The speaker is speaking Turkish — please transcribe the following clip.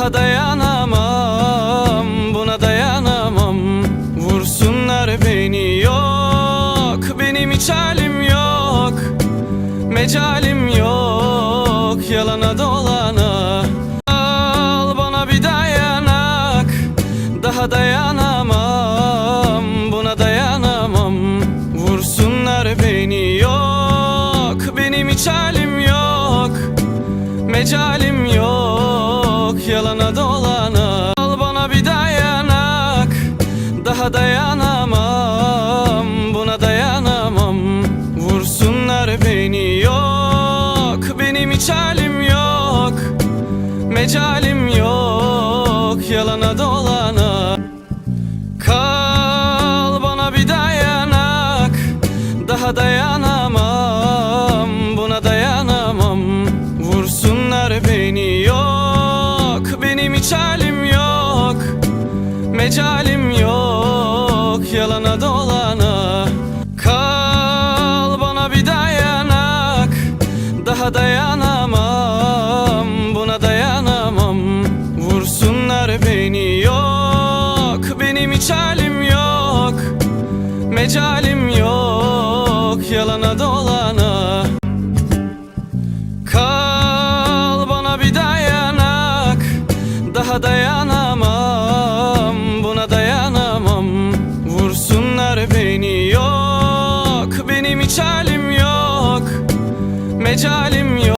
Daha dayanamam buna dayanamam. Vursunlar beni yok. Benim hiç halim yok Mecalim yok. Yalana dolana Al bana bir dayanak. Daha dayanamam Buna dayanamam. Vursunlar beni yok. Benim hiç halim yok Mecalim yok Yalana dolana. Al bana bir dayanak Daha dayanamam. Buna dayanamam. Vursunlar beni yok. Benim hiç halim yok Mecalim yok. Yalana dolana. Kal bana bir dayanak Daha dayanamam Mecalim yok Yalana dolana. Kal bana bir dayanak Daha dayanamam Buna dayanamam. Vursunlar beni yok Benim hiç halim yok. Mecalim yok Yalana dolana. Kal bana bir dayanak Daha dayanamam mecalim